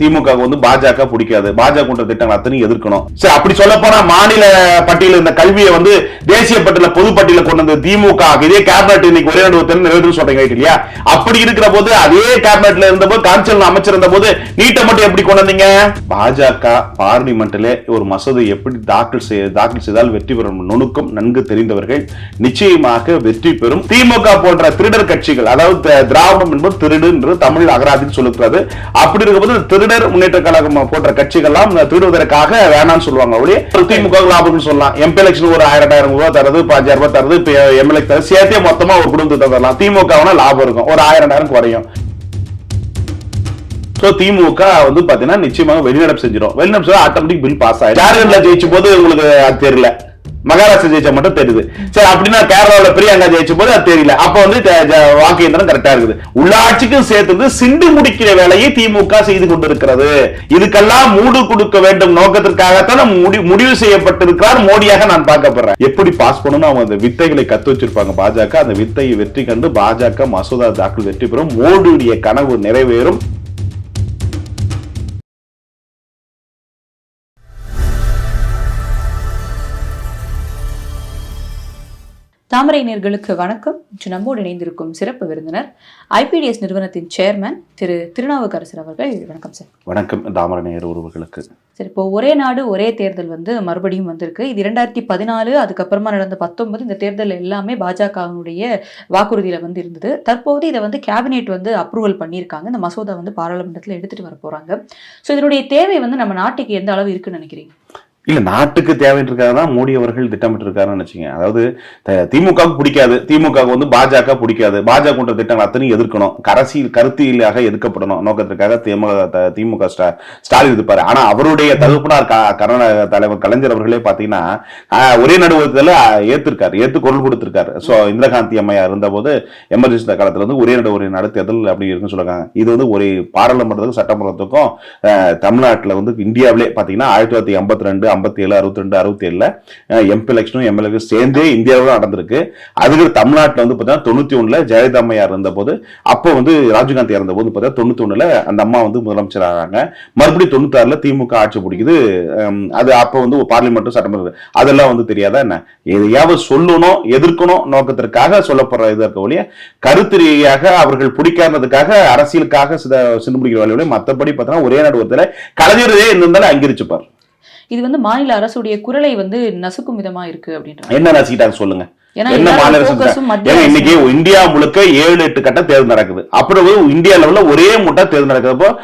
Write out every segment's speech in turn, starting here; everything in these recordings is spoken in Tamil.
திமுக வந்து பாஜக பிடிக்காது. பாஜக கொண்ட திட்டங்கள் அத்தனையும் எதிர்க்கணும். சரி அப்படி சொல்ல போனா மாநில பட்டியல இந்த கல்வியை வந்து தேசிய பட்டியல பொது பட்டியல கொண்டு வந்து திமுக இதே கேபினட் இன்னைக்கு ஒரே நிறைவேற்று சொல்றீங்க இல்லையா? அப்படி இருக்கிற போது அதே கேபினட்ல இருந்தபோது கான்சல் அமைச்சர் இருந்த போது நீட்டை மட்டும் எப்படி கொண்டு வந்தீங்க? பாஜக பார்லிமெண்ட்ல ஒரு மசோதை எப்படி தாக்கல் செய்ய தாக்கல் செய்தால் வெற்றி பெறும் நுணுக்கம் நன்கு தெரிந்தவர்கள் நிச்சயமாக வெற்றி பெறும். திமுக போன்ற திருடர் கட்சிகள் அதாவது திராவிடம் என்பது திருடு என்று தமிழ் அகராதியில் சொல்லுகிறது. அப்படி இருக்கும்போது திருடு திருடர் முன்னேற்ற கழகம் போன்ற கட்சிகள்லாம் திருடுவதற்காக வேணாம்னு சொல்லுவாங்க. ஒழிய ஒரு திமுக லாபம்னு சொல்லலாம். எம்பி எலெக்ஷன் ஒரு ஆயிரம் ஆயிரம் ரூபாய் தருது பஞ்சாயிரம் ரூபாய் தருது எம்எல்ஏ தருது. சேர்த்தே மொத்தமா ஒரு குடும்பத்துக்கு தரலாம். திமுக லாபம் இருக்கும். ஒரு ஆயிரம் ஆயிரம் குறையும். சோ திமுக வந்து பாத்தீங்கன்னா நிச்சயமாக வெளிநடப்பு செஞ்சிடும். வெளிநடப்பு செய்ய ஆட்டோமேட்டிக் பில் பாஸ் ஆயிடும். ஜார்க்கண்ட்ல ஜெயிச்ச போது உங்களுக்கு அது தெரியல. மகாராஷ்டிரா ஜெயிச்சா மட்டும் தெரியுது. சரி அப்படின்னா கேரளாவில் பிரியங்கா ஜெயிச்ச போது அது தெரியல. அப்ப வந்து ஜ- வாக்கு இயந்திரம் கரெக்டா இருக்குது. உள்ளாட்சிக்கும் சேர்த்து சிண்டு முடிக்கிற வேலையை திமுக செய்து கொண்டிருக்கிறது. இதுக்கெல்லாம் மூடு கொடுக்க வேண்டும் நோக்கத்திற்காகத்தான் முடிவு செய்யப்பட்டிருக்கிறார் மோடியாக நான் பார்க்கப்படுறேன் எப்படி பாஸ் பண்ணணும் அவங்க அந்த வித்தைகளை கத்து வச்சிருப்பாங்க பாஜக. அந்த வித்தையை வெற்றி கண்டு பாஜக மசோதா தாக்கல் வெற்றி பெறும். மோடியுடைய கனவு நிறைவேறும். தாமரை நேர்களுக்கு வணக்கம். இன்று நம்மோடு இணைந்திருக்கும் சிறப்பு விருந்தினர் ஐபிடிஎஸ் நிறுவனத்தின் சேர்மன் திரு திருநாவுக்கரசர் அவர்கள். வணக்கம் சார். வணக்கம். தாமரநேயர் உறவுகளுக்கு சரி இப்போ ஒரே நாடு ஒரே தேர்தல் வந்து மறுபடியும் வந்திருக்கு. இது இரண்டாயிரத்தி பதினாலு அதுக்கப்புறமா நடந்த பத்தொன்பது இந்த தேர்தல் எல்லாமே பாஜகவினுடைய வாக்குறுதியில வந்து இருந்தது. தற்போது இதை வந்து கேபினெட் வந்து அப்ரூவல் பண்ணியிருக்காங்க. இந்த மசோதா வந்து பாராளுமன்றத்தில் எடுத்துட்டு வர போறாங்க ஸோ இதனுடைய தேவை வந்து நம்ம நாட்டுக்கு எந்த அளவு இருக்குன்னு நினைக்கிறீங்க? இல்ல நாட்டுக்கு தேவைன்றதுக்காக தான் மோடி அவர்கள் திட்டமிட்டு இருக்காருன்னு நினைச்சீங்க. அதாவது திமுகவுக்கு பிடிக்காது. திமுக வந்து பாஜக பிடிக்காது. பாஜக கொண்ட திட்டங்கள் அத்தனையும் எதிர்க்கணும். அரசியல் கருத்தியலாக எதிர்க்கப்படணும். நோக்கத்திற்காக திமுக த- திமுக ஸ்டா- ஸ்டாலின் இருப்பாரு. ஆனா அவருடைய தகுப்பனார் க- தலைவர் கலைஞர் அவர்களே பாத்தீங்கன்னா ஒரே நடுவத்தில் ஏத்திருக்காரு. ஏத்து குரல் கொடுத்திருக்காரு. சோ இந்திரா காந்தி அம்மையா இருந்தபோது எமர்ஜென்சி காலத்துல வந்து ஒரே நடு ஒரே நாடு தேர்தல் அப்படி இருக்குன்னு சொல்லுவாங்க இது வந்து ஒரு பாராளுமன்றத்துக்கும் சட்டமன்றத்துக்கும் தமிழ்நாட்டில் வந்து இந்தியாவிலே பாத்தீங்கன்னா ஆயிரத்தி தொள்ளாயிரத்தி ஐம்பத்தி ரெண்டு ஐம்பத்தி ஏழு அறுபத்தி ரெண்டு அறுபத்தி ஏழுல எம்பி எலெக்ஷனும் எம்எல்ஏ சேர்ந்தே இந்தியாவில் நடந்திருக்கு. அதுக்கு தமிழ்நாட்டுல வந்து பாத்தீங்கன்னா தொண்ணூத்தி ஒண்ணுல ஜெயலலிதா அம்மையார் இருந்தபோது அப்போ வந்து ராஜீவ்காந்தி இறந்தபோது பார்த்தீங்கன்னா தொண்ணூத்தி ஒண்ணுல அந்த அம்மா வந்து முதலமைச்சர் ஆகிறாங்க மறுபடியும் தொண்ணூத்தாறுல திமுக ஆட்சி பிடிக்குது. அது அப்போ வந்து பார்லிமெண்ட்டும் சட்டமன்றம் அதெல்லாம் வந்து தெரியாதா என்ன? எதையாவது சொல்லணும் எதிர்க்கணும் நோக்கத்திற்காக சொல்லப்படுற இது இருக்க ஒழிய கருத்து ரீதியாக அவர்கள் பிடிக்காததுக்காக அரசியலுக்காக சித சிந்து பிடிக்கிற வேலையோட மத்தபடி பார்த்தீங்கன்னா ஒரே நாடு ஒருத்தர கலைஞரே இருந்தாலும் அங்கிருச்சுப்பார் இது வந்து மாநில அரசுடைய குரலை வந்து நசுக்கும் விதமா இருக்கு அப்படின்றாங்க என்ன நசுக்கிட்டாங்க சொல்லுங்க. இன்னைக்கு இந்தியா முழுக்க ஏழு எட்டு கட்ட தேர்தல் நடக்குது. அப்புறம் இந்தியா லெவல்ல ஒரே முட்டை தேர்தல் நடக்கிறப்போ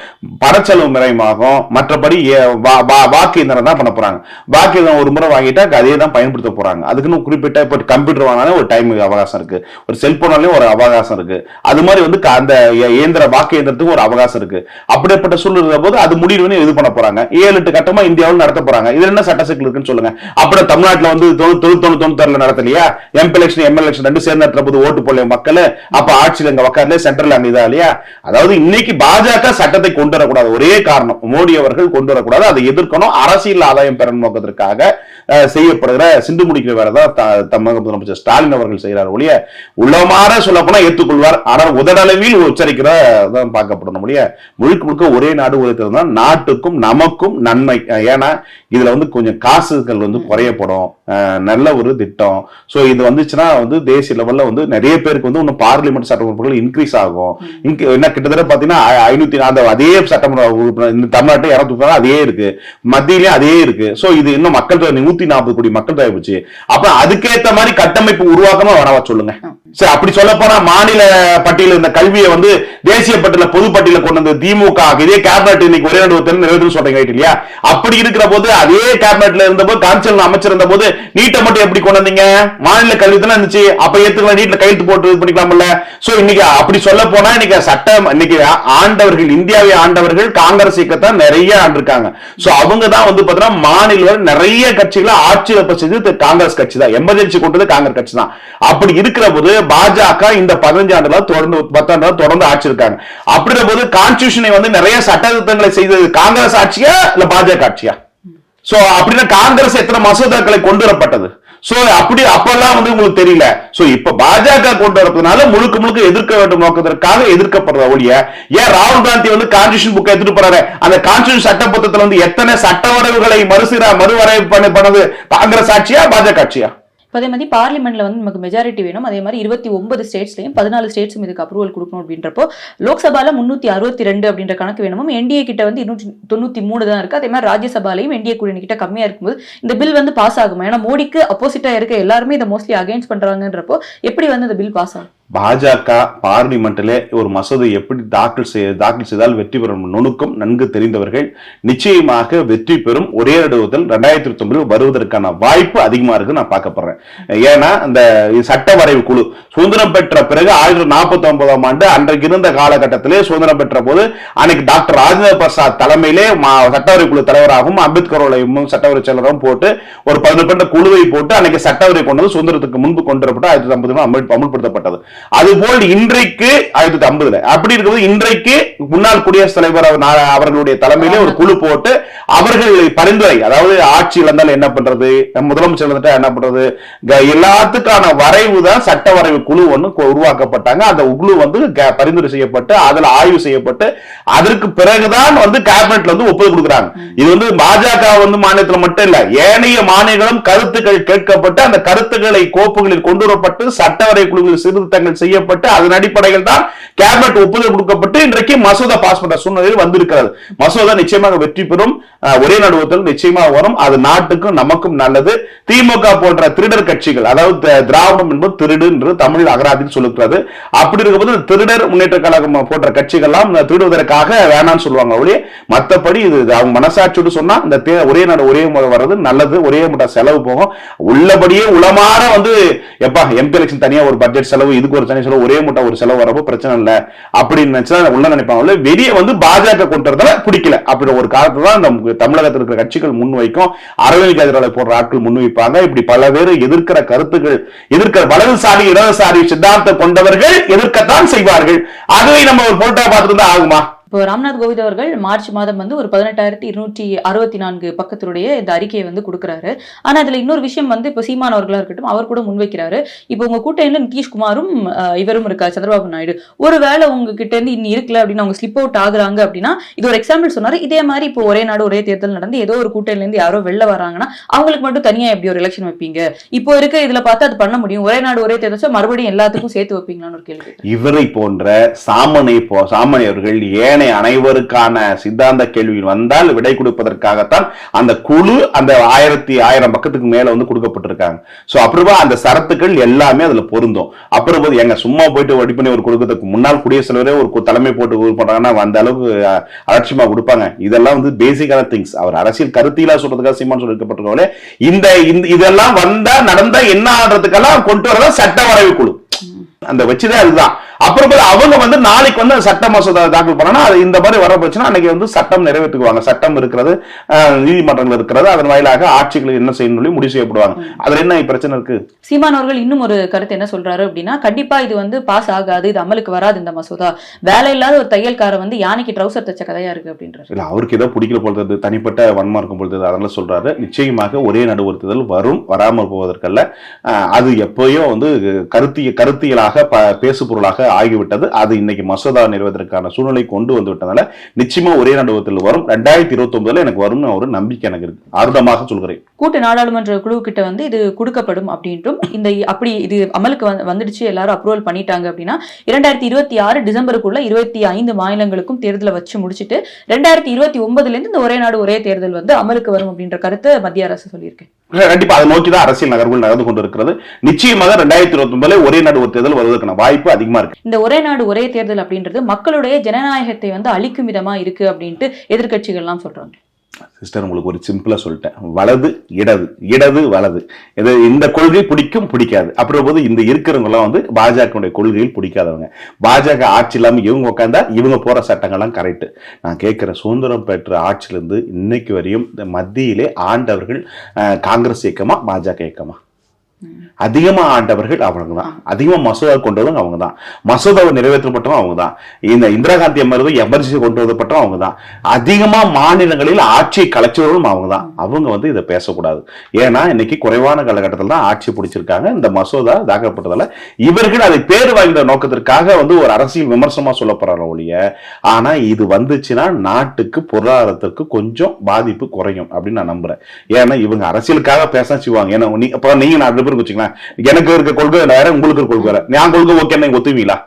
பணச்செலவு மிரயமாகும் மற்றபடி வாக்கு இயந்திரம் தான் பண்ண போறாங்க. வாக்கு இயந்திரம் ஒரு முறை வாங்கிட்டா அதே தான் பயன்படுத்த போறாங்க. அதுக்குன்னு குறிப்பிட்ட இப்போ கம்ப்யூட்டர் வாங்கினாலும் ஒரு டைம் அவகாசம் இருக்கு. ஒரு செல்போனாலையும் ஒரு அவகாசம் இருக்கு. அது மாதிரி வந்து அந்த இய- இயந்திர வாக்கு இயந்திரத்துக்கு ஒரு அவகாசம் இருக்கு. அப்படிப்பட்ட சூழ்நிலை போது அது முடிவுன்னு இது பண்ண போறாங்க. ஏழு எட்டு கட்டமா இந்தியாவில் நடத்த போறாங்க. இதுல என்ன சட்ட சிக்கல் இருக்குன்னு சொல்லுங்க. அப்புறம் தமிழ்நாட்டுல வந்து தொண்ணூத்தி தொண்ணூத்தி தொண்ணூத்தாறுல நடத்தலையா? எம்பி எலெக்ஷன் எம்எல் எலெக்ஷன் ரெண்டு சேர்ந்து போது ஓட்டு போடல மக்கள். அப்ப ஆட்சியில் இங்க உட்கார்ல சென்ட்ரல் அமைதா இல்லையா? அதாவது இன்னைக்கு பாஜக சட்டத்தை கொண்டு வரக்கூடாது. ஒரே காரணம் மோடி அவர்கள் கொண்டு வரக்கூடாது. அதை எதிர்க்கணும். அரசியல் ஆதாயம் பெறணும் நோக்கத்திற்காக செய்யப்படுகிற சிந்து முடிக்கிற வேலை தான் தமிழக முதலமைச்சர் ஸ்டாலின் அவர்கள் செய்கிறார் ஒழிய உள்ளமாற சொல்ல போனா ஏற்றுக்கொள்வார் ஆனால் உதடளவில் உச்சரிக்கிற தான் பார்க்கப்படணும் ஒழிய முழுக்க முழுக்க ஒரே நாடு ஒரே தேர்தல் தான் நாட்டுக்கும் நமக்கும் நன்மை. ஏன்னா இதுல வந்து கொஞ்சம் காசுகள் வந்து குறையப்படும். நல்ல ஒரு திட்டம். சோ இது வந்துச்சுன்னா வந்து தேசிய லெவல்ல வந்து நிறைய பேருக்கு வந்து இன்னும் பார்லிமெண்ட் சட்டமன்றங்கள் இன்க்ரீஸ் ஆகும். என்ன கிட்டத்தட்ட பாத்தீங்கன்னா ஐ- ஐநூத்தி அந்த அதே சட்டமன்ற உறுப்பினர் இந்த தமிழ்நாட்டை இருநூத்தி அதே இருக்கு. மத்தியிலயும் அதே இருக்கு. சோ இது இன்னும் மக்கள் தொகை நூத்தி நாற்பது கோடி மக்கள் தொகை போச்சு அப்ப அதுக்கேற்ற மாதிரி கட்டமைப்பு உருவாக்கணும் வேணாவா சொல்லுங்க. சரி அப்படி சொல்ல போனா மாநில பட்டியல இந்த கல்வியை வந்து தேசிய பட்டியல பொது பட்டியல கொண்டு வந்து திமுக. இதே கேபினட் இன்னைக்கு ஒரே நடுவத்தில் நிறைவேற்று சொல்றீங்க ரைட் இல்லையா? அப்படி இருக்கிற போது அதே கேபினட்ல இருந்தபோது கான்சல் அமைச்சர் இருந்த போது நீட்டை மட்டும் எப்படி கொண்டு வந்தீங்க? மாநில கல்வி தானே இருந்துச்சு. அப்ப ஏத்துக்கலாம் நீட்ல கையெழுத்து போட்டு இது பண்ணிக்கலாம்ல. சோ இன்னைக்கு அப்படி சொல்ல போனா இன்னைக்கு சட்டம் இன்னைக்கு ஆண்டவர்கள் இந்தியாவை ஆண்டவர்கள் காங்கிரஸ் இயக்கத்தான் நிறைய ஆண்டிருக்காங்க. சோ அவங்க தான் வந்து பாத்தீங்கன்னா மாநில நிறைய கட்சிகளை ஆட்சி செஞ்சது காங்கிரஸ் கட்சி தான். எமர்ஜென்சி கொண்டது காங்கிரஸ் கட்சி தான். அப்படி இருக்கிற போது பாஜக இந்த பதினஞ்சு தொடர்ந்து பத்தாண்டு தொடர்ந்து ஆட்சி இருக்காங்க அப்படின்ற போது கான்ஸ்டியூஷனை வந்து நிறைய சட்டத்திட்டங்களை செய்தது காங்கிரஸ் ஆட்சியா இல்ல பாஜக ஆட்சியா? சோ அப்படின்னா காங்கிரஸ் எத்தனை மசோதாக்களை கொண்டு வரப்பட்டது? சோ அப்படி அப்பெல்லாம் வந்து உங்களுக்கு தெரியல. சோ இப்ப பாஜக கொண்டு வரதுனால முழுக்க முழுக்க எதிர்க்க வேண்டும் நோக்கத்திற்காக எதிர்க்கப்படுற ஒழிய ஏன் ராகுல் காந்தி வந்து கான்ஸ்டியூஷன் புக்கை எடுத்துட்டு போறாரு? அந்த கான்ஸ்டியூஷன் சட்ட புத்தகத்துல வந்து எத்தனை சட்ட வரைவுகளை மறுசீரா மறுவரை பண்ணது காங்கிரஸ் ஆட்சியா பாஜக ஆட்சியா? அதே மாதிரி பார்லிமெண்ட்ல வந்து நமக்கு மெஜாரிட்டி வேணும். அதே மாதிரி இருபத்தி ஒன்பது ஸ்டேட்ஸ்லையும் பதினாலு ஸ்டேட்ஸும் இதுக்கு அப்ரூவல் கொடுக்கணும் அப்படின்றப்போ லோக்சபால முன்னூத்தி அறுபத்தி ரெண்டு அப்படின்ற கணக்கு வேணும் என்டிஏ கிட்ட வந்து இருநூற்றி தொண்ணூத்தி மூணு தான் இருக்கு. அதே மாதிரி ராஜ்யசபாலையும் என்டிஏ கூட்டணி கிட்ட கம்மியா இருக்கும்போது இந்த பில் வந்து பாஸ் ஆகுமா? ஏன்னா மோடிக்கு அப்போசிட்டா இருக்க எல்லாருமே இதை மோஸ்ட்லி அகேன்ஸ்ட் பண்றாங்கன்றப்போ எப்படி வந்து இந்த பில் பாஸ் ஆகும்? பாஜக பார்லிமெண்ட்டிலே ஒரு மசோதை எப்படி தாக்கல் செய்ய தாக்கல் செய்தால் வெற்றி பெறும் நுணுக்கம் நன்கு தெரிந்தவர்கள் நிச்சயமாக வெற்றி பெறும். ஒரே இடத்தில் ரெண்டாயிரத்தி இருபத்தொன்பதில் வருவதற்கான வாய்ப்பு அதிகமாக இருக்கு நான் பார்க்கப்படுறேன் ஏன்னா இந்த சட்ட வரைவு குழு சுதந்திரம் பெற்ற பிறகு ஆயிரத்தி நாற்பத்தி ஒன்பதாம் ஆண்டு அன்றைக்கு இருந்த காலகட்டத்திலே சுதந்திரம் பெற்ற போது அன்னைக்கு டாக்டர் ராஜேந்திர பிரசாத் தலைமையிலே மா- சட்டவரை குழு தலைவராகவும் அம்பேத்கரோடையும் சட்டவரை செயலரும் போட்டு ஒரு பதினெட்டு குழுவை போட்டு அன்னைக்கு சட்டவரை கொண்டது சுதந்திரத்துக்கு முன்பு கொண்டு வரப்பட்டு ஆயிரத்தி ஐம்பது அமல் அமல்படுத்தப்பட்டது. அதுபோல் இன்றைக்கு ஆயிரத்தி ஐம்பதுல அப்படி இருக்கும்போது இன்றைக்கு முன்னாள் குடியரசுத் தலைவர் அவர் அவர்களுடைய தலைமையிலே ஒரு குழு போட்டு அவர்கள் பரிந்துரை அதாவது ஆட்சி இழந்தால் என்ன பண்றது? முதலமைச்சர் இழந்துட்டா என்ன பண்றது? எல்லாத்துக்கான வரைவு தான் சட்ட வரைவு குழு கொ- உருவாக்கப்பட்டாங்க. அந்த குழு வந்து பரிந்துரை செய்யப்பட்டு அதுல ஆய்வு செய்யப்பட்டு அதற்கு பிறகுதான் வந்து கேபினெட்ல வந்து ஒப்புதல் கொடுக்குறாங்க. இது வந்து பாஜக வந்து மாநிலத்தில் மட்டும் இல்ல ஏனைய மாநிலங்களும் கருத்துக்கள் கேட்கப்பட்டு அந்த கருத்துக்களை கோப்புகளில் கொண்டு வரப்பட்டு சட்டவரை குழுவில் சீர்திருத்தங்கள் செய்யப்பட்டு அதன் அடிப்படையில் தான் கேபினெட் ஒப்புதல் கொடுக்கப்பட்டு இன்றைக்கு மசோதா பாஸ் பண்ற சூழ்நிலையில் வந்திருக்கிறது. மசோதா நிச்சயமாக வெற்றி பெறும். ஒரே நடுவத்தில் நிச்சயமாக வரும். அது நாட்டுக்கும் நமக்கும் நல்லது. திமுக போன்ற திருடர் கட்சிகள் அதாவது த- திராவிடம் என்பது திருடு என்று தமிழ் அகராதியில் சொல்லுகிறது. அப்படி இருக்கும்போது திருடர் முன்னேற்ற கழகம் போன்ற கட்சிகள்லாம் திருடுவதற்காக வேணாம்னு சொல்லுவாங்க ஒழிய மற்றபடி இது அவங்க மனசாட்சியோடு சொன்னா இந்த தே- ஒரே நாடு ஒரே முறை வர்றது நல்லது. ஒரே முறை செலவு போகும். உள்ளபடியே உளமாற வந்து எப்பா எம்பி எலெக்ஷன் தனியா ஒரு பட்ஜெட் செலவு இதுக்கு ஒரு தனி செலவு ஒரே முட்டை ஒரு செலவு வரப்போ பிரச்சனை இல்லை. அப்படின்னு நினைச்சா உள்ள நினைப்பாங்க. வெளியே வந்து பாஜக கொண்டு வரதால பிடிக்கல. அப்படி ஒரு காலத்துல தான் தமிழகத்தில் இருக்கிற கட்சிகள் முன்வைக்கும். அரவிந்த் கெஜ்ரிவாலை போன்ற ஆட்கள் முன்வைப்பாங்க. இப்படி பல பேர் எதிர்க்கிற கருத்துக்கள் எதிர்க்கிற வலதுசாரி இடதுசாரி சித்தாந்தம் கொண்டவர்கள் எதிர்க்கத்தான் செய்வார்கள். அதுவே நம்ம ஒரு போட்டோ பார்த்துட்டு தான் ஆகுமா? இப்போ ராம்நாத் கோவிந்த் அவர்கள் மார்ச் மாதம் வந்து ஒரு பதினெட்டாயிரத்தி இருநூற்றி அறுபத்தி நான்கு பக்கத்துடைய இந்த அறிக்கையை வந்து கொடுக்குறாரு. ஆனா அதுல இன்னொரு விஷயம் வந்து இப்போ சீமான் அவர்களா இருக்கட்டும் அவர் கூட முன்வைக்கிறாரு. இப்போ உங்க கூட்டணியில நிதிஷ்குமாரும் இவரும் இருக்கா சந்திரபாபு நாயுடு. ஒருவேளை உங்ககிட்ட இருந்து இன்னும் இருக்கல அப்படின்னு அவங்க ஸ்லிப் அவுட் ஆகுறாங்க அப்படின்னா இது ஒரு எக்ஸாம்பிள் சொன்னாரு. இதே மாதிரி இப்போ ஒரே நாடு ஒரே தேர்தல் நடந்து ஏதோ ஒரு கூட்டணியிலேருந்து யாரோ வெளில வராங்கன்னா அவங்களுக்கு மட்டும் தனியா எப்படி ஒரு எலெக்ஷன் வைப்பீங்க? இப்போ இருக்க இதுல பார்த்து அது பண்ண முடியும். ஒரே நாடு ஒரே தேர்தல் மறுபடியும் எல்லாத்துக்கும் சேர்த்து வைப்பீங்களான்னு ஒரு கேள்வி. இவரை போன்ற சாமனை போ சாமானியர்கள் பிரச்சனை அனைவருக்கான சித்தாந்த கேள்வி வந்தால் விடை கொடுப்பதற்காகத்தான் அந்த குழு அந்த ஆயிரத்தி ஆயிரம் பக்கத்துக்கு மேல வந்து கொடுக்கப்பட்டிருக்காங்க. சோ அப்புறமா அந்த சரத்துக்கள் எல்லாமே அதுல பொருந்தும். அப்புறம் எங்க சும்மா போயிட்டு வடி பண்ணி ஒரு கொடுக்கறதுக்கு முன்னாள் குடியரசுத் தலைவரே ஒரு தலைமை போட்டு பண்றாங்கன்னா அந்த அளவுக்கு அலட்சியமா கொடுப்பாங்க. இதெல்லாம் வந்து பேசிக்கான திங்ஸ் அவர் அரசியல் கருத்திலா சொல்றதுக்காக சீமான் சொல்லிருக்கப்பட்டிருக்கோம் இந்த இந்த- இதெல்லாம் வந்தா நடந்தா என்ன ஆடுறதுக்கெல்லாம் கொண்டு வரதான் சட்ட வரைவு குழு. அந்த வச்சுதான் அதுதான். அப்புறம் அவங்க வந்து நாளைக்கு வந்து சட்ட மசோதா தாக்கல் பண்ணா அது இந்த மாதிரி வர அன்னைக்கு வந்து சட்டம் நிறைவேற்றுக்குவாங்க சட்டம் இருக்கிறது நீதிமன்றங்கள் இருக்கிறது. அதன் வாயிலாக ஆட்சிகள் என்ன செய்யணும் சொல்லி முடிவு செய்யப்படுவாங்க. அதுல என்ன பிரச்சனை இருக்கு? சீமான் அவர்கள் இன்னும் ஒரு கருத்து என்ன சொல்றாரு அப்படின்னா கண்டிப்பா இது வந்து பாஸ் ஆகாது இது அமலுக்கு வராது இந்த மசோதா. வேலை இல்லாத ஒரு தையல்காரன் வந்து யானைக்கு ட்ரௌசர் தச்ச கதையா இருக்கு அப்படின்றாரு. இல்ல அவருக்கு ஏதோ பிடிக்கல பொழுது தனிப்பட்ட வன்மா இருக்கும் பொழுது அதனால சொல்றாரு. நிச்சயமாக ஒரே நடுவர்த்துதல் வரும் வராமல் போவதற்கல்ல. அது எப்பயோ வந்து கருத்திய கருத்தியலாக பேசு பொருளாக ஆகிவிட்டது. அது இன்னைக்கு மசோதா நிறுவதற்கான சூழ்நிலை கொண்டு வந்து விட்டதால நிச்சயமா ஒரே நடுவத்தில் வரும். ரெண்டாயிரத்தி இருபத்தி ஒன்பதுல எனக்கு வரும்னு ஒரு நம்பிக்கை எனக்கு இருக்கு. ஆர்வமாக சொல்கிறேன். கூட்டு நாடாளுமன்ற குழு கிட்ட வந்து இது கொடுக்கப்படும் அப்படின்றும் இந்த அப்படி இது அமலுக்கு வந்துடுச்சு எல்லாரும் அப்ரூவல் பண்ணிட்டாங்க அப்படின்னா இரண்டாயிரத்தி இருபத்தி ஆறு டிசம்பருக்குள்ள இருபத்தி ஐந்து மாநிலங்களுக்கும் தேர்தலை வச்சு முடிச்சுட்டு ரெண்டாயிரத்தி இருபத்தி ஒன்பதுல இருந்து இந்த ஒரே நாடு ஒரே தேர்தல் வந்து அமலுக்கு வரும் அப்படின்ற கருத்தை மத்திய அரசு சொல்லியிருக்கேன் கண்டிப்பா அதை நோக்கி தான் அரசியல் நகர்வுகள் நடந்து கொண்டிருக்கிறது. நிச்சயமாக ரெண்டாயிரத்தி இருபத்தி ஒன்பதுல ஒரே நடுவர் தேர்தல் வருவதற்கான வாய்ப்பு அதிகமா இருக்கு. இந்த ஒரே நாடு ஒரே தேர்தல் அப்படின்றது மக்களுடைய ஜனநாயகத்தை வந்து அழிக்கும் விதமா இருக்கு அப்படின்ட்டு எதிர்க்கட்சிகள்லாம் சொல்றாங்க. சிஸ்டர் உங்களுக்கு ஒரு சிம்பிளாக சொல்லிட்டேன். வலது இடது. இடது வலது. இது இந்த கொள்கை பிடிக்கும் பிடிக்காது. அப்புறம் போது இந்த இருக்கிறவங்களாம் வந்து பாஜகனுடைய கொள்கையில் பிடிக்காதவங்க. பாஜக ஆட்சி இல்லாமல் இவங்க உட்காந்தா இவங்க போகிற சட்டங்கள்லாம் கரெக்ட் நான் கேட்குற சுதந்திரம் பெற்ற ஆட்சியிலேருந்து இன்னைக்கு வரையும் இந்த மத்தியிலே ஆண்டவர்கள் காங்கிரஸ் இயக்கமா பாஜக இயக்கமா? அதிகமா ஆண்டவர்கள் அவங்க தான் அதிகமா மசோதா கொண்டு அவங்க தான் மசோதாவை நிறைவேற்றப்பட்டவங்க அவங்க தான் இந்த இந்திரா காந்தி அமர்வு எமர்ஜென்சி கொண்டு வரப்பட்டவங்க அவங்க தான் அதிகமா மாநிலங்களில் ஆட்சியை கலைச்சவர்களும் அவங்க தான் அவங்க வந்து இதை பேசக்கூடாது. ஏன்னா இன்னைக்கு குறைவான காலகட்டத்தில் தான் ஆட்சி பிடிச்சிருக்காங்க. இந்த மசோதா தாக்கப்பட்டதால இவர்கள் அதை பேர் வாய்ந்த நோக்கத்திற்காக வந்து ஒரு அரசியல் விமர்சனமா சொல்லப்படுறாங்க ஒழிய ஆனா இது வந்துச்சுன்னா நாட்டுக்கு பொருளாதாரத்திற்கு கொஞ்சம் பாதிப்பு குறையும் அப்படின்னு நான் நம்புறேன். ஏன்னா இவங்க அரசியலுக்காக பேச செய்வாங்க. ஏன்னா நீ அப்ப நீங்க நான் பேருக்கு வச்சுக்கலாம் எனக்கு இருக்க கொள்கை வேற உங்களுக்கு இருக்க கொள்கை வேற. நான் கொள்கை ஓகே நீங்க ஒத்துவீங்களா.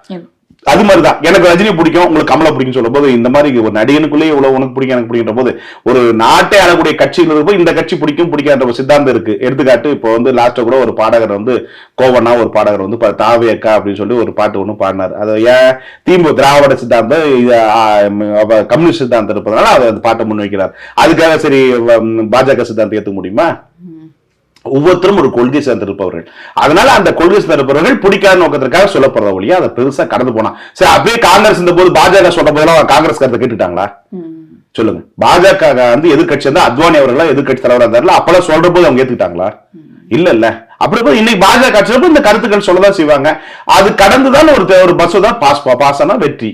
அது மாதிரிதான். எனக்கு ரஜினி பிடிக்கும் உங்களுக்கு கமலா பிடிக்கும் சொல்லும் போது இந்த மாதிரி ஒரு நடிகனுக்குள்ளேயே இவ்வளவு உனக்கு பிடிக்கும் எனக்கு பிடிக்கின்ற போது ஒரு நாட்டை ஆளக்கூடிய கட்சிகள் இருக்கும் இந்த கட்சி பிடிக்கும் பிடிக்காத சித்தாந்தம் இருக்கு. எடுத்துக்காட்டு இப்போ வந்து லாஸ்ட்ல கூட ஒரு பாடகர் வந்து கோவண்ணா ஒரு பாடகர் வந்து தாவே அக்கா அப்படின்னு சொல்லி ஒரு பாட்டு ஒண்ணு பாடினார். அது ஏன்? திமுக திராவிட சித்தாந்தம் கம்யூனிஸ்ட் சித்தாந்தம் இருப்பதனால அந்த பாட்டை முன்வைக்கிறார். அதுக்காக சரி பாஜக சித்தாந்தம் ஏத்துக்க முடியுமா? ஒவ்வொருத்தரும் ஒரு கொள்கை சேர்ந்திருப்பவர்கள். அதனால அந்த கொள்கை சேர்ந்திருப்பவர்கள் பிடிக்காத நோக்கத்திற்காக சொல்லப்படுற வழியா அதை பெருசா கடந்து போனா. சரி அப்படியே காங்கிரஸ் இந்த போது பாஜக சொல்ற போதெல்லாம் காங்கிரஸ் கருத்தை கேட்டுட்டாங்களா. சொல்லுங்க. பாஜக வந்து எதிர்க்கட்சி வந்து அத்வானி அவர்களா எதிர்க்கட்சி தலைவரா இருந்தாருல அப்பெல்லாம் சொல்ற போது அவங்க ஏத்துக்கிட்டாங்களா? இல்ல இல்ல அப்படி இன்னைக்கு பாஜக கட்சியில இந்த கருத்துக்கள் சொல்லதான் செய்வாங்க. அது கடந்துதான் ஒரு ஒரு மசோதா பாஸ் பாஸ் ஆனா வெற்றி.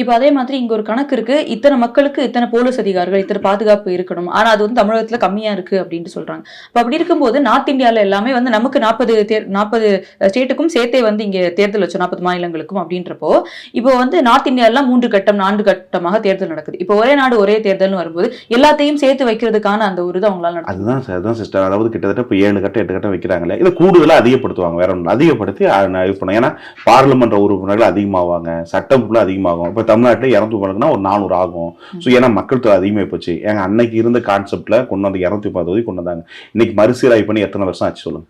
இப்போ அதே மாதிரி இங்கே ஒரு கணக்கு இருக்கு. இத்தனை மக்களுக்கு இத்தனை போலீஸ் அதிகாரிகள் இத்தனை பாதுகாப்பு இருக்கணும். ஆனால் அது வந்து தமிழகத்தில் கம்மியாக இருக்கு அப்படின்ட்டு சொல்கிறாங்க இப்போ அப்படி இருக்கும்போது நார்த் இந்தியாவில் எல்லாமே வந்து நமக்கு நாற்பது நாற்பது ஸ்டேட்டுக்கும் சேர்த்தே வந்து இங்கே தேர்தல் வச்சோம். நாற்பது மாநிலங்களுக்கும் அப்படின்றப்போ இப்போ வந்து நார்த் இந்தியாலாம் மூன்று கட்டம் நான்கு கட்டமாக தேர்தல் நடக்குது. இப்போ ஒரே நாடு ஒரே தேர்தல்னு வரும்போது எல்லாத்தையும் சேர்த்து வைக்கிறதுக்கான அந்த ஒரு இது அவங்களால நடக்கும் அதுதான் சார் அதுதான் சிஸ்டர் அதாவது கிட்டத்தட்ட இப்போ ஏழு கட்டம் எட்டு கட்டம் வைக்கிறாங்களே. இதை கூடுதலாக அதிகப்படுத்துவாங்க. வேற ஒன்று அதிகப்படுத்தி நான் இது பண்ணேன் ஏன்னா பார்லிமெண்ட் உறுப்பினர்கள் அதிகமாவாங்க. சட்டம் ஃபுல்லாக அதிகமாகும். இப்போ தமிழ்நாட்டில் இரநூத்தி முப்பதுனா ஒரு நானூறு ஆகும். ஸோ ஏன்னா மக்கள் தொகை அதிகமாக போச்சு. எங்க அன்னைக்கு இருந்த கான்செப்ட்ல கொண்டு வந்து இரநூத்தி முப்பது தொகுதி கொண்டு வந்தாங்க. இன்னைக்கு மறுசீராய்வு பண்ணி எத்தனை வருஷம் ஆச்சு சொல்லுங்க.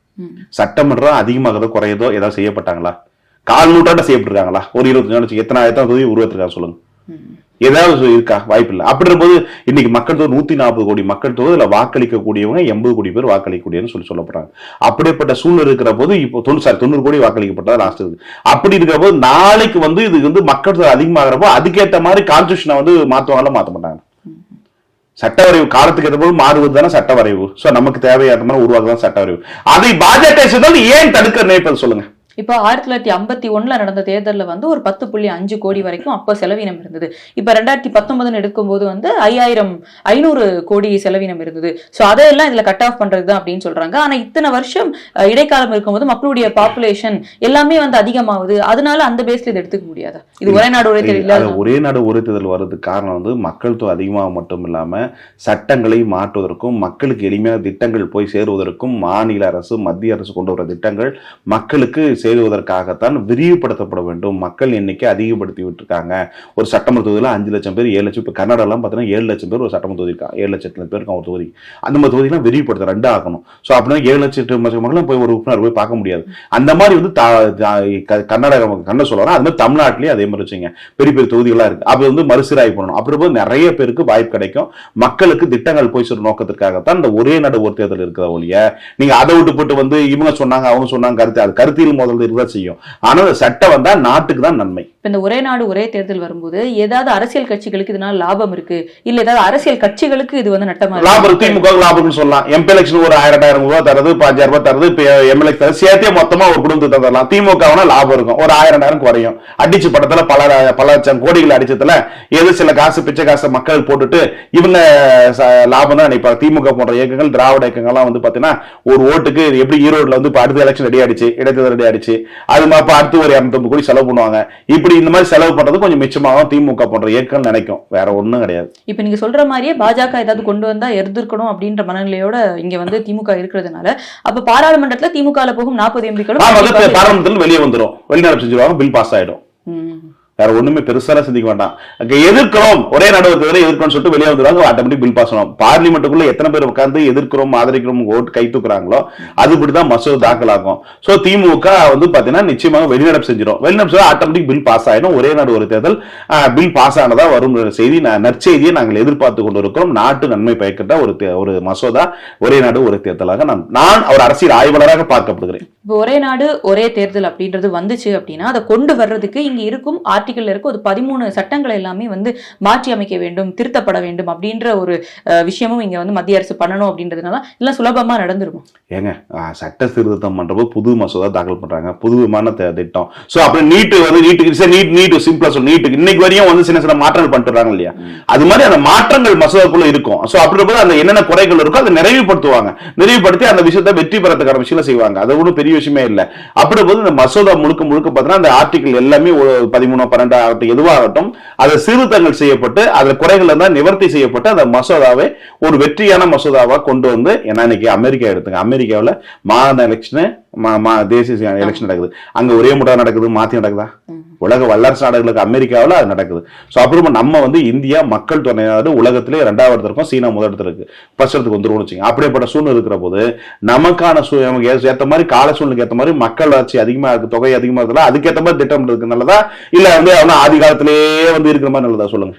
சட்டமன்றம் அதிகமாகதோ குறையதோ ஏதாவது செய்யப்பட்டாங்களா? கால் நூற்றாண்டு செய்யப்பட்டிருக்காங்களா? ஒரு இருபத்தஞ்சு எத்தனை எத்தனை தொகுதி உருவத்திருக்காங்க சொல்லுங்க. ஏதாவது இருக்கா வாய்ப்பு இல்லை அப்படி இருக்கும்போது இன்னைக்கு மக்கள் தொகை நூத்தி நாற்பது கோடி மக்கள் தொகை இதுல வாக்களிக்கக்கூடியவங்க எண்பது கோடி பேர் வாக்களிக்கக்கூடியன்னு சொல்லி சொல்லப்படுறாங்க. அப்படிப்பட்ட சூழ்நிலை இருக்கிற போது இப்போ தொண்ணூறு சாரி தொண்ணூறு கோடி வாக்களிக்கப்பட்டதா லாஸ்ட் இருக்கு. அப்படி இருக்கிற போது நாளைக்கு வந்து இது வந்து மக்கள் தொகை அதிகமாகிறப்போ அதுக்கேற்ற மாதிரி கான்ஸ்டியூஷனை வந்து மாற்றுவாங்களா மாத்த மாட்டாங்க? சட்ட வரைவு காலத்துக்கு ஏற்ற போது மாறுவது தானே சட்ட வரைவு சோ நமக்கு தேவையான மாதிரி உருவாக்குதான் சட்ட வரைவு அதை பாஜக செய்தால் ஏன் தடுக்க நினைப்பது சொல்லுங்க. இப்போ ஆயிரத்தி தொள்ளாயிரத்தி ஐம்பத்தி ஒண்ணுல நடந்த தேர்தல்ல வந்து ஒரு பத்து புள்ளி அஞ்சு கோடி வரைக்கும் அப்போ செலவினம் இருந்தது. இப்ப ரெண்டாயிரத்தி பத்தொன்பதுன்னு எடுக்கும்போது வந்து ஐயாயிரம் ஐநூறு கோடி செலவினம் இருந்தது. ஸோ அதையெல்லாம் இதுல கட் ஆஃப் பண்றது தான் அப்படின்னு சொல்றாங்க. ஆனா இத்தனை வருஷம் இடைக்காலம் இருக்கும்போது மக்களுடைய பாப்புலேஷன் எல்லாமே வந்து அதிகமாகுது. அதனால அந்த பேஸ்ல இதை எடுத்துக்க முடியாதா? இது ஒரே நாடு ஒரே தேர்தல் ஒரே நாடு ஒரே தேர்தல் வர்றதுக்கு காரணம் வந்து மக்கள் தொகை அதிகமாக மட்டும் இல்லாம சட்டங்களை மாற்றுவதற்கும் மக்களுக்கு எளிமையான திட்டங்கள் போய் சேருவதற்கும் மாநில அரசு மத்திய அரசு கொண்டு வர திட்டங்கள் மக்களுக்கு செய்வதற்காகத்தான் விரிவுபடுத்தப்பட வேண்டும். மக்கள் எண்ணிக்கை அதிகப்படுத்தி விட்டுருக்காங்க. ஒரு சட்டமன்ற தொகுதியில் அஞ்சு லட்சம் பேர் ஏழு லட்சம் இப்போ கர்நாடகாலாம் பார்த்தீங்கன்னா ஏழு லட்சம் பேர் ஒரு சட்டமன்ற தொகுதி இருக்கா ஏழு லட்சத்தில் பேர் இருக்காங்க ஒரு தொகுதி. அந்த மாதிரி தொகுதிலாம் விரிவுபடுத்த ரெண்டு ஆகணும். ஸோ அப்படின்னா ஏழு லட்சம் மக்களும் போய் ஒரு உறுப்பினர் போய் பார்க்க முடியாது. அந்த மாதிரி வந்து தா- தா- கண்ண சொல்லலாம் அது மாதிரி தமிழ்நாட்டிலேயே அதே மாதிரி வச்சுங்க பெரிய பெரிய தொகுதிகளாக இருக்குது அப்போ வந்து மறுசீராய்வு பண்ணணும். அப்படி போது நிறைய பேருக்கு வாய்ப்பு கிடைக்கும். மக்களுக்கு திட்டங்கள் போய் சொல்ற நோக்கத்திற்காகத்தான் இந்த ஒரே நாடு ஒரு தேர்தல் இருக்கிற ஒழிய நீங்கள் அதை விட்டு போட்டு வந்து இவங்க சொன்னாங்க அவங்க சொன்னாங்க கருத்து அது கருத்தியல் முதல்ல இருக்கதான் செய்யும். ஆனா அந்த சட்டம் வந்தா நாட்டுக்கு தான் நன்மை. இப்ப இந்த ஒரே நாடு ஒரே தேர்தல் வரும்போது ஏதாவது அரசியல் கட்சிகளுக்கு இதனால லாபம் இருக்கு? இல்ல ஏதாவது அரசியல் கட்சிகளுக்கு இது வந்து நட்டமா லாபம் திமுக லாபம்னு சொல்லலாம். எம்பி எலெக்ஷன் ஒரு ஆயிரம் ஆயிரம் ரூபாய் தரது பாஞ்சாயிரம் ரூபாய் தரது எம்எல்ஏ தரது. சேர்த்தே மொத்தமா ஒரு குடும்பத்துக்கு தரலாம். திமுக லாபம் இருக்கும். ஒரு ஆயிரம் ஆயிரம் குறையும். அடிச்சு படத்துல பல பல லட்சம் கோடிகள் அடிச்சதுல ஏதோ சில காசு பிச்சை காசு மக்கள் போட்டுட்டு இவங்க லாபம் தான் நினைப்பாங்க. திமுக போன்ற இயக்கங்கள் திராவிட இயக்கங்கள்லாம் வந்து பாத்தீங்கன்னா ஒரு ஓட்டுக்கு எப்படி ஈரோடுல வந்து அடுத்த எலெக்ஷன் ரெடி ஆயிடுச்சு இடைத்தேர்தல் ரெடி ஆயிடுச்சு. அது மாதிரி அடுத்து ஒரு இரநூத்தம்பது கோடி செலவு பண்ணுவாங்க. இப்படி இந்த மாதிரி செலவு பண்றது கொஞ்சம் மிச்சமாகும். திமுக போன்ற இயக்கம் நினைக்கும். வேற ஒண்ணும் கிடையாது. இப்ப நீங்க சொல்ற மாதிரியே பாஜக ஏதாவது கொண்டு வந்தா எதிர்க்கணும் அப்படின்ற மனநிலையோட இங்க வந்து திமுக இருக்கிறதுனால அப்ப பாராளுமன்றத்துல திமுக போகும் நாற்பது எம்பிக்களும் பாராளுமன்றத்தில் வெளியே வந்துரும். வெளிநடப்பு செஞ்சிருவாங்க பில் பாஸ் ஆயிடும். வேற ஒண்ணுமே பெருசாலாம் சிந்திக்க வேண்டாம். அங்க எதிர்க்கிறோம் ஒரே நடுவத்தை எதிர்க்கணும்னு சொல்லிட்டு வெளியே வந்துருவாங்க ஆட்டோமேட்டிக் பில் பாஸ் ஆகும். பார்லிமெண்ட்டுக்குள்ள எத்தனை பேர் உட்காந்து எதிர்க்கிறோம் ஆதரிக்கிறோம் ஓட்டு கை தூக்குறாங்களோ அதுபடிதான் மசோதா தாக்கல் ஆகும் சோ திமுக வந்து பாத்தீங்கன்னா நிச்சயமாக வெளிநடப்பு செஞ்சிடும். வெளிநடப்பு ஆட்டோமேட்டிக் பில் பாஸ் ஆயிடும். ஒரே நாடு ஒரு தேர்தல். பில் பாஸ் ஆனதா வரும் செய்தி. நற்செய்தியை நாங்கள் எதிர்பார்த்து கொண்டு இருக்கிறோம் நாட்டு நன்மை பயக்கிட்ட ஒரு தே- ஒரு மசோதா ஒரே நாடு ஒரு தேர்தலாக நான் நான் ஒரு அரசியல் ஆய்வாளராக பார்க்கப்படுகிறேன். இப்போ ஒரே நாடு ஒரே தேர்தல் அப்படின்றது வந்துச்சு அப்படின்னா அதை கொண்டு வர்றதுக்கு இங்க இருக்கும் ஆர்டிகல்ல இருக்க. ஒரு பதிமூணு சட்டங்களை எல்லாமே வந்து மாற்றி அமைக்க வேண்டும் திருத்தப்பட வேண்டும் அப்படின்ற ஒரு விஷயமும் இங்க வந்து மத்திய அரசு பண்ணணும் அப்படின்றதுனால எல்லாம் சுலபமா நடந்துருமா? ஏங்க சட்ட திருத்தம் பண்றப்போ புது மசோதா தாக்கல் பண்றாங்க. புது விமான திட்டம். சோ அப்புறம் நீட்டு வந்து நீட்டுக்கு நீட் நீட் சிம்பிளா சொல்ல நீட்டுக்கு. இன்னைக்கு வரையும் வந்து சின்ன சின்ன மாற்றங்கள் பண்ணிட்டு வராங்க இல்லையா அது மாதிரி அந்த மாற்றங்கள் மசோதாக்குள்ள இருக்கும். சோ அப்படி போது அந்த என்னென்ன குறைகள் இருக்கோ அதை நிறைவுபடுத்துவாங்க. நிறைவுபடுத்தி அந்த விஷயத்தை வெற்றி பெறத்துக்கான விஷயம் செய்வாங்க. அது ஒன்றும் பெரிய விஷயமே இல்லை. அப்படி போது இந்த மசோதா முழுக்க முழுக்க பார்த்தீங்கன்னா அந்த ஆர்டிகல் எல்லாமே ஒரு பதிமூணு பன்னெண்டாகட்டும் எதுவாகட்டும் அதை சீர்திருத்தங்கள் செய்யப்பட்டு அதில் குறைகள் இருந்தால் நிவர்த்தி செய்யப்பட்டு அந்த மசோதாவை ஒரு வெற்றியான மசோதாவாக கொண்டு வந்து ஏன்னா இன்னைக்கு அமெரிக்கா எடுத்துங்க. அமெரிக்காவில் மாநில எலெக்ஷனு தேசிய எலெக்ஷன் நடக்குது. அங்க ஒரே முட்டா நடக்குது மாத்தி நடக்குதா? உலக வல்லரசு நாடுகளுக்கு அமெரிக்காவில் அது நடக்குது. ஸோ அப்புறமா நம்ம வந்து இந்தியா மக்கள் தொகை நாடு உலகத்திலே ரெண்டாவது இருக்கும் சீனா முதல் இடத்துல இருக்கு. ஃபர்ஸ்ட் இடத்துக்கு வந்துருவோம்னு வச்சுங்க அப்படிப்பட்ட சூழ்நிலை இருக்கிற போது நமக்கான சூ நமக்கு ஏ- ஏத்த மாதிரி கால சூழ்நிலைக்கு ஏத்த மாதிரி மக்கள் வளர்ச்சி அதிகமா இருக்கு தொகை அதிகமா இருக்குல்ல அதுக்கேற்ற மாதிரி திட்டம் இருக்கு நல்லதா? இல்ல வந்து ஆதி காலத்திலேயே வந்து இருக்கிற மாதிரி நல்லதா சொல்லுங்க.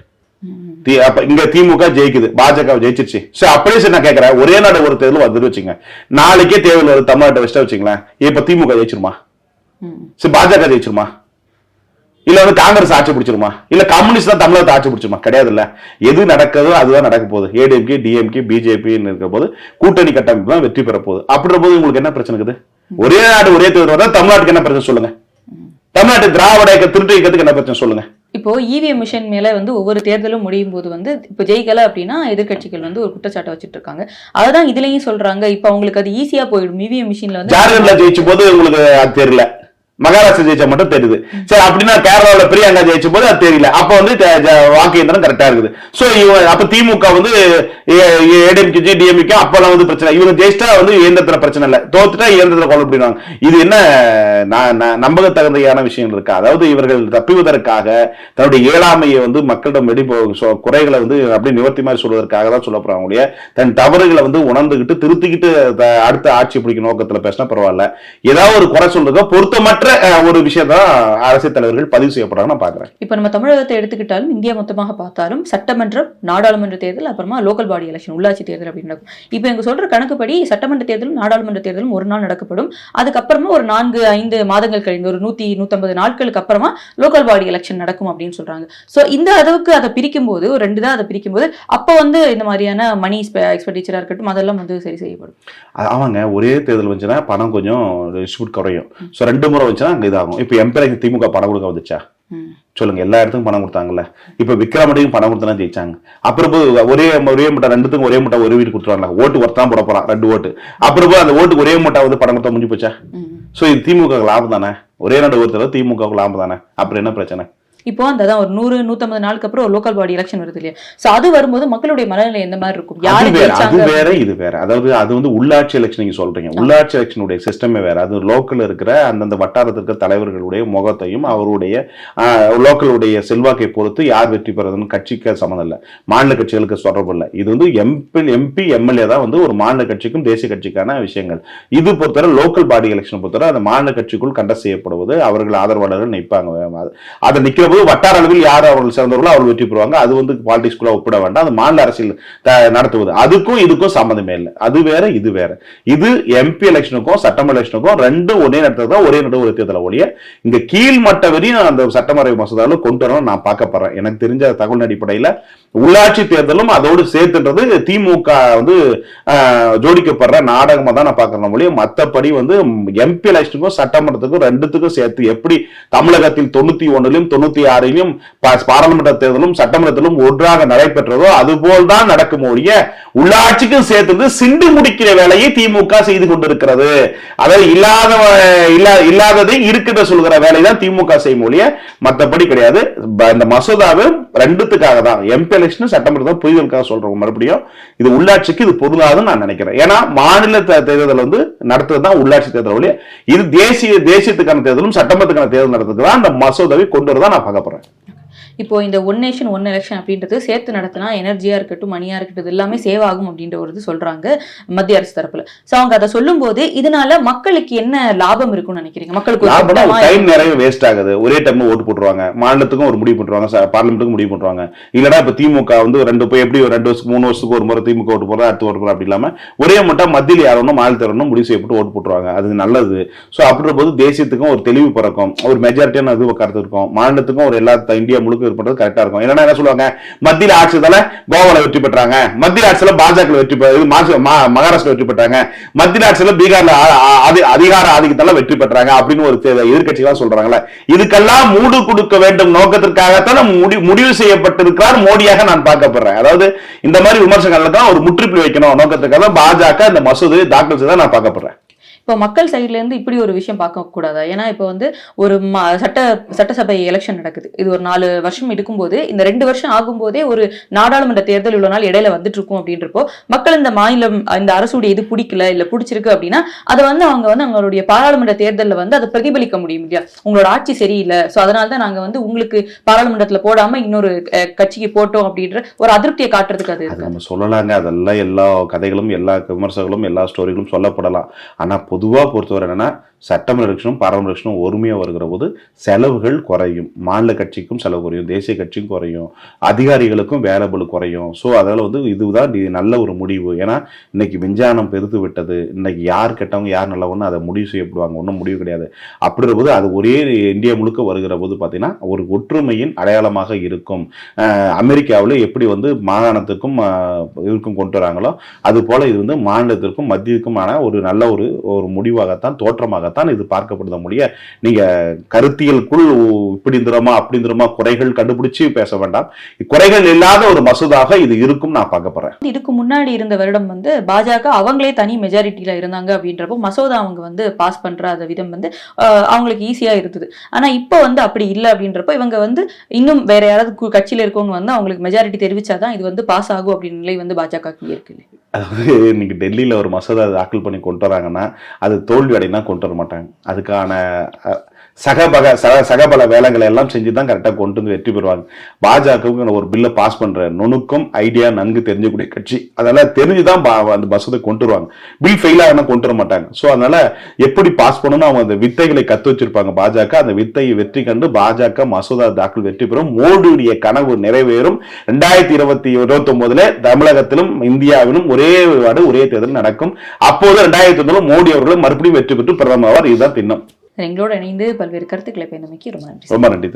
இங்க திமுக ஜெயிக்குது. பாஜக ஜெயிச்சிருச்சு. சோ அப்படியே சரி நான் கேட்கறேன் ஒரே நாடு ஒரு தேர்தல் வந்துட்டு வச்சுங்க. நாளைக்கே தேர்தல் வருது தமிழ்நாட்டை வச்சுட்டா வச்சுங்களேன். இப்ப திமுக ஜெயிச்சிருமா? சரி பாஜக ஜெயிச்சிருமா? இல்ல வந்து காங்கிரஸ் ஆட்சி பிடிச்சிருமா? இல்ல கம்யூனிஸ்ட் தான் தமிழகத்தை ஆட்சி பிடிச்சிருமா? கிடையாது இல்ல எது நடக்குதோ அதுதான் நடக்க போகுது. ஏடிஎம்கே டிஎம்கே பிஜேபின்னு இருக்கிற போது கூட்டணி கட்டமைப்பு தான் வெற்றி பெற போகுது. அப்படின்ற போது உங்களுக்கு என்ன பிரச்சனை இருக்குது? ஒரே நாடு ஒரே தேர்தல் வந்தா தமிழ்நாட்டுக்கு என்ன பிரச்சனை சொல்லுங்க? தமிழ்நாட்டு திராவிட இயக்க திருட்டு இயக்கத்துக்கு என்ன பிரச்சனை சொல்லுங்க. இப்போ இவிஎம் மிஷன் மேல வந்து ஒவ்வொரு தேர்தலும் முடியும் போது வந்து இப்போ ஜெயிக்கல அப்படின்னா எதிர்க்கட்சிகள் வந்து ஒரு குற்றச்சாட்டை வச்சுட்டு இருக்காங்க அதுதான் இதுலயும் சொல்றாங்க. இப்போ அவங்களுக்கு அது ஈஸியா போயிடும். இவிஎம் மிஷின்ல வந்து ஜார்க்கண்ட்ல ஜெயிச்ச போது உங்களுக்கு அது தெரியல. மகாராஷ்டிரா ஜெயிச்சா மட்டும் தெரியுது. சரி அப்படின்னா கேரளாவில் பிரியங்கா ஜெயிச்ச போது அது தெரியல. அப்ப வந்து வாக்கு இயந்திரம் கரெக்டா இருக்குது. சோ இவன் அப்ப திமுக வந்து ஏடிஎம்கே டிஎம்கே அப்பெல்லாம் வந்து பிரச்சனை இவங்க ஜெயிச்சா வந்து இயந்திரத்துல பிரச்சனை இல்லை. தோத்துட்டா இயந்திரத்துல கொலை பண்ணிடுவாங்க. இது என்ன நான் ந- நம்பகத்தகுந்தையான விஷயங்கள் இருக்கா? அதாவது இவர்கள் தப்பிவதற்காக தன்னுடைய இயலாமையை வந்து மக்களிடம் வெடி குறைகளை வந்து அப்படியே நிவர்த்தி மாதிரி சொல்வதற்காக தான் சொல்ல போறாங்க தன் தவறுகளை வந்து உணர்ந்துகிட்டு திருத்திக்கிட்டு அடுத்த ஆட்சி பிடிக்கும் நோக்கத்துல பேசினா பரவாயில்ல. ஏதாவது ஒரு குறை சொல்றதோ பொருத்தமற்ற அஹ், ஒரு விஷயத்தான் அரசியல் தலைவர்கள் பதிவு செய்யப்படுறாங்க நான் பாக்குறேன் இப்போ நம்ம தமிழகத்தை எடுத்துக்கிட்டாலும் இந்தியா மொத்தமாக பார்த்தாலும் சட்டமன்றம் நாடாளுமன்ற தேர்தல் அப்புறமா லோக்கல் பாடி எலெக்ஷன் உள்ளாட்சி தேர்தல் அப்படின்னு நடக்கும் இப்போ எங்க சொல்ற கணக்குப்படி சட்டமன்ற தேர்தலும் நாடாளுமன்ற தேர்தலும் ஒரு நாள் நடக்கப்படும். அதுக்கப்புறமா ஒரு நான்கு ஐந்து மாதங்கள் கழிந்து ஒரு நூத்தி நூத்தம்பது நாட்களுக்கு அப்புறமா லோக்கல் பாடி எலெக்ஷன் நடக்கும் அப்படின்னு சொல்றாங்க. சோ இந்த அளவுக்கு அதை பிரிக்கும் போது ஒரு ரெண்டு தான் அதை பிரிக்கும் போது அப்போ வந்து இந்த மாதிரியான மணி எக்ஸ்பெண்டிச்சரா இருக்கட்டும் அதெல்லாம் வந்து சரி செய்யப்படும். அவங்க ஒரே தேர்தல் வந்துச்சுன்னா பணம் கொஞ்சம் குறையும். ஸோ ரெண்டு முறை வந்துச்சுன்னா அங்கே இதாகும். இப்போ எம்பிக்கு திமுக பணம் கொடுக்க வந்துச்சா. சொல்லுங்க எல்லா இடத்துக்கும் பணம் கொடுத்தாங்கல்ல. இப்போ விக்ரமடிக்கும் பணம் கொடுத்தா ஜெயிச்சாங்க. அப்புறம் போய் ஒரே ஒரே முட்டை ரெண்டுத்துக்கும் ஒரே முட்டை ஒரு வீடு கொடுத்துருவாங்க ஓட்டு ஒருத்தான் போட போறான் ரெண்டு ஓட்டு. அப்புறம் போய் அந்த ஓட்டுக்கு ஒரே முட்டை வந்து பணம் கொடுத்தா முடிஞ்சு போச்சா. ஸோ இது திமுக லாபம் தானே? ஒரே நாடு ஒருத்தர் திமுக லாபம் தானே? அப்புறம் என்ன பிரச்சனை? இப்போ அந்த தான் ஒரு நூறு நூத்தம்பது நாளுக்கு அப்புறம் ஒரு லோக்கல் பாடி எலெக்ஷன் வருது இல்லையா? சோ அது வரும்போது மக்களுடைய மனநிலை எந்த மாதிரி இருக்கும்? யாரு அது வேற இது வேற. அதாவது அது வந்து உள்ளாட்சி எலெக்ஷன் நீங்க சொல்றீங்க. உள்ளாட்சி எலெக்ஷனுடைய சிஸ்டமே வேற. அது லோக்கல் இருக்கிற அந்தந்த வட்டாரத்திற்கு தலைவர்களுடைய முகத்தையும் அவருடைய லோக்கலுடைய செல்வாக்கை பொறுத்து யார் வெற்றி பெறதுன்னு கட்சிக்கு சம்மந்தம் இல்லை. மாநில கட்சிகளுக்கு தொடர்பு இல்லை. இது வந்து எம்பி எம்பி எம்எல்ஏ தான் வந்து ஒரு மாநில கட்சிக்கும் தேசிய கட்சிக்கான விஷயங்கள். இது பொறுத்தவரை லோக்கல் பாடி எலெக்ஷன் பொறுத்தவரை அந்த மாநில கட்சிக்குள் கண்டஸ்ட் செய்யப்படுவது அவர்கள் ஆதரவாளர்கள் நிற்பாங்க அதை நிக்கிற போது வட்டார அளவில் யார் அவர்கள் சேர்ந்தவர்களோ அவர்கள் வெற்றி பெறுவாங்க. அது வந்து பாலிடிக்ஸ்குள்ள ஒப்பிட வேண்டாம். அது மாநில அரசியல் நடத்துவது. அதுக்கும் இதுக்கும் சம்மந்தமே இல்லை. அது வேற இது வேற. இது எம்பி எலெக்ஷனுக்கும் சட்டமன்ற எலெக்ஷனுக்கும் ரெண்டும் ஒரே நேரத்தில் தான் ஒரே நேரத்தில் ஒரு தேர்தல ஒழிய இந்த கீழ்மட்ட வரையும் அந்த சட்டமறை மசோதாவில் கொண்டு வரணும் நான் பார்க்க போறேன். எனக்கு தெரிஞ்ச தகவல் அடிப்படையில் உள்ளாட்சி தேர்தலும் அதோடு சேர்த்துன்றது திமுக வந்து ஜோடிக்கப்படுற நாடகமாக தான் நான் பார்க்குறேன் மொழிய மற்றபடி வந்து எம்பி எலெக்ஷனுக்கும் சட்டமன்றத்துக்கும் ரெண்டுத்துக்கும் சேர்த்து எப்படி தமிழகத்தில் தொண்ணூற்றி ஒன்றிலும் தொண்ணூற்றி ஆறிலும் பா- பாராளுமன்ற தேர்தலும் சட்டமன்றத்திலும் ஒன்றாக நடைபெற்றதோ அதுபோல் தான் நடக்கும் ஒழிய உள்ளாட்சிக்கும் சேர்த்து சிண்டு முடிக்கிற வேலையை திமுக செய்து கொண்டிருக்கிறது. அதாவது இல்லாத இல்லா இல்லாததை இருக்கிறத சொல்கிற வேலை தான் திமுக செய்யும் மொழிய மற்றபடி கிடையாது. இந்த மசோதாவும் ரெண்டுத்துக்காக தான். எம்பி எலெக்ஷன் தான் புரிதலுக்காக சொல்றோம் மறுபடியும் இது உள்ளாட்சிக்கு இது பொருந்தாதுன்னு நான் நினைக்கிறேன். ஏன்னா மாநில தேர்தல் வந்து நடத்துறது தான் உள்ளாட்சி தேர்தல் ஒழிய இது தேசிய தேசியத்துக்கான தேர்தலும் சட்டமன்றத்துக்கான தேர்தல் நடத்துக்கு தான் அந்த மசோதாவை கொண்டு வரதான் நான் பார்க்க போறேன். இப்போ இந்த ஒன் நேஷன் ஒன் எலெக்ஷன் அப்படின்றது சேர்த்து நடத்தினா எனர்ஜியா இருக்கட்டும் மணியா இருக்கட்டும் எல்லாமே சேவ் ஆகும் அப்படின்ற ஒரு இது சொல்றாங்க மத்திய அரசு தரப்புல. சோ அவங்க அதை சொல்லும்போது இதனால மக்களுக்கு என்ன லாபம் இருக்கும்னு நினைக்கிறீங்க? மக்களுக்கு டைம் நிறைய வேஸ்ட் ஆகுது. ஒரே டைம்ல ஓட்டு போட்டுருவாங்க. மாநிலத்துக்கும் ஒரு முடிவு பண்ணுவாங்க பார்லிமெண்ட்டுக்கும் முடிவு பண்ணுவாங்க இல்லனா இப்ப திமுக வந்து ரெண்டு போய் எப்படி ஒரு ரெண்டு வருஷம் மூணு வருஷத்துக்கு ஒரு முறை திமுக ஓட்டு போறோம் அடுத்து ஓட்டு போறோம் அப்படி இல்லாம ஒரே மட்டும் மத்தியில் யாரும் மாநிலத்தில் வரணும் முடிவு செய்யப்பட்டு ஓட்டு போட்டுருவாங்க. அது நல்லது. ஸோ அப்படின்ற போது தேசியத்துக்கும் ஒரு தெளிவு பிறக்கும். ஒரு மெஜாரிட்டியான இது கருத்து இருக்கும். மாநிலத்துக்கும் ஒரு எல்லா இந்தியா முழுக்க இது பண்றது கரெக்டா இருக்கும். என்னன்னா என்ன சொல்லுவாங்க? மத்தியில் ஆட்சியதால கோவால வெற்றி பெற்றாங்க. மத்தியில் ஆட்சியில் பாஜக வெற்றி இது மகாராஷ்டிரா வெற்றி பெற்றாங்க. மத்தியில் ஆட்சியில் பீகார்ல அதி- அதிகார ஆதிக்கத்தால வெற்றி பெற்றாங்க அப்படின்னு ஒரு எதிர்கட்சிகளாக சொல்றாங்கல்ல. இதுக்கெல்லாம் மூடு கொடுக்க வேண்டும் நோக்கத்திற்காகத்தான் முடி முடிவு செய்யப்பட்டிருக்கிறார் மோடியாக நான் பார்க்கப்படுறேன். அதாவது இந்த மாதிரி விமர்சனங்களுக்கெல்லாம் ஒரு முற்றுப்புள்ளி வைக்கணும் நோக்கத்துக்காக பாஜக இந்த மசூதி தாக்கல் செய்தா நான் பார்க்கப்படுறேன். இப்போ மக்கள் சைடுல இருந்து இப்படி ஒரு விஷயம் பார்க்க கூடாதா? ஏன்னா இப்போ வந்து ஒரு ம- சட்ட சட்டசபை எலெக்ஷன் நடக்குது. இது ஒரு நாலு வருஷம் இருக்கும்போது இந்த ரெண்டு வருஷம் ஆகும்போதே ஒரு நாடாளுமன்ற தேர்தல் இவ்வளவு நாள் இடையில வந்துட்டு இருக்கும் அப்படின்றப்போ மக்கள் இந்த மாநிலம் இந்த அரசுடைய இது பிடிக்கல இல்ல பிடிச்சிருக்கு அப்படின்னா அதை வந்து அவங்க வந்து அவங்களுடைய பாராளுமன்ற தேர்தலில் வந்து அதை பிரதிபலிக்க முடியும் இல்லையா? உங்களோட ஆட்சி சரியில்லை. ஸோ அதனால தான் நாங்க வந்து உங்களுக்கு பாராளுமன்றத்துல போடாம இன்னொரு கட்சிக்கு போட்டோம் அப்படின்ற ஒரு அதிருப்தியை காட்டுறதுக்கு அது நம்ம சொல்லலாங்க. அதெல்லாம் எல்லா கதைகளும் எல்லா விமர்சகங்களும் எல்லா ஸ்டோரிகளும் சொல்லப்படலாம். ஆனா பொதுவாக பொறுத்தவரை என்னன்னா சட்டமன்ற எலெக்ஷனும் பாராளுமன்ற எலெக்ஷனும் ஒருமையா வருகிற போது செலவுகள் குறையும். மாநில கட்சிக்கும் செலவு குறையும். தேசிய கட்சிக்கும் குறையும். அதிகாரிகளுக்கும் வேலைபல் குறையும். ஸோ அதனால வந்து இதுதான் நல்ல ஒரு முடிவு. ஏன்னா இன்னைக்கு விஞ்ஞானம் பெருத்து விட்டது. இன்னைக்கு யார் கெட்டவங்க யார் நல்லவங்கன்னு அதை முடிவு செய்யப்படுவாங்க. ஒன்றும் முடிவு கிடையாது. அப்படின்ற போது அது ஒரே இந்தியா முழுக்க வருகிற போது பார்த்தீங்கன்னா ஒரு ஒற்றுமையின் அடையாளமாக இருக்கும். அமெரிக்காவில் எப்படி வந்து மாகாணத்துக்கும் இதுக்கும் கொண்டு வராங்களோ அது போல இது வந்து மாநிலத்திற்கும் மத்தியத்துக்குமான ஒரு நல்ல ஒரு ஒரு முடிவாகத்தான் தோற்றமாகத்தான் இது பார்க்கப்படுத முடிய நீங்க கருத்தியலுக்குள் இப்படி இருந்துருமா அப்படி இருந்துருமா குறைகள் கண்டுபிடிச்சு பேச வேண்டாம். குறைகள் இல்லாத ஒரு மசோதாக இது இருக்கும் நான் பார்க்கப்படுறேன் இதுக்கு முன்னாடி இருந்த வருடம் வந்து பாஜக அவங்களே தனி மெஜாரிட்டியில இருந்தாங்க அப்படின்றப்போ மசோதா அவங்க வந்து பாஸ் பண்ற அந்த விதம் வந்து ஆஹ், அவங்களுக்கு ஈஸியா இருந்தது. ஆனா இப்போ வந்து அப்படி இல்லை அப்படின்றப்போ இவங்க வந்து இன்னும் வேற யாராவது கட்சியில இருக்கவங்க வந்து அவங்களுக்கு மெஜாரிட்டி தெரிவிச்சாதான் இது வந்து பாஸ் ஆகும் அப்படின்னு நிலை வந்து பாஜக இருக்கு அதாவது இன்னைக்கு டெல்லியில் ஒரு மசோதா தாக்கல் பண்ணி கொண்டு வராங்கன்னா அது தோல்வி அடைனா கொண்டு வர மாட்டாங்க. அதுக்கான சகபக சக சகபல வேலைகளை எல்லாம் செஞ்சு தான் கரெக்டாக கொண்டு வந்து வெற்றி பெறுவாங்க. பாஜகவுக்கு ஒரு பில்லை பாஸ் பண்ற நுணுக்கம் ஐடியா நன்கு தெரிஞ்சக்கூடிய கட்சி அதனால் தெரிஞ்சு தான் பா- அந்த மசோதை கொண்டு வருவாங்க. பில் ஃபெயில் ஆகினா கொண்டு வர மாட்டாங்க. ஸோ அதனால எப்படி பாஸ் பண்ணணும் அவங்க அந்த வித்தைகளை கத்து வச்சிருப்பாங்க பாஜக. அந்த வித்தையை வெற்றி கண்டு பாஜக மசோதா தாக்கல் வெற்றி பெறும். மோடியுடைய கனவு நிறைவேறும். ரெண்டாயிரத்தி இருபத்தி இருபத்தி ஒன்பதுல தமிழகத்திலும் இந்தியாவிலும் ஒரே வார்டு ஒரே தேர்தல் நடக்கும். அப்போது ரெண்டாயிரத்தி ஒன்பதுல மோடி அவர்களும் மறுபடியும் வெற்றி பெற்று பிரதமர் ஆவார். இதுதான் திண்ணம். எங்களோட இணைந்து பல்வேறு கருத்துக்களை பயந்தமைக்கு ரொம்ப நன்றி ரொம்ப நன்றி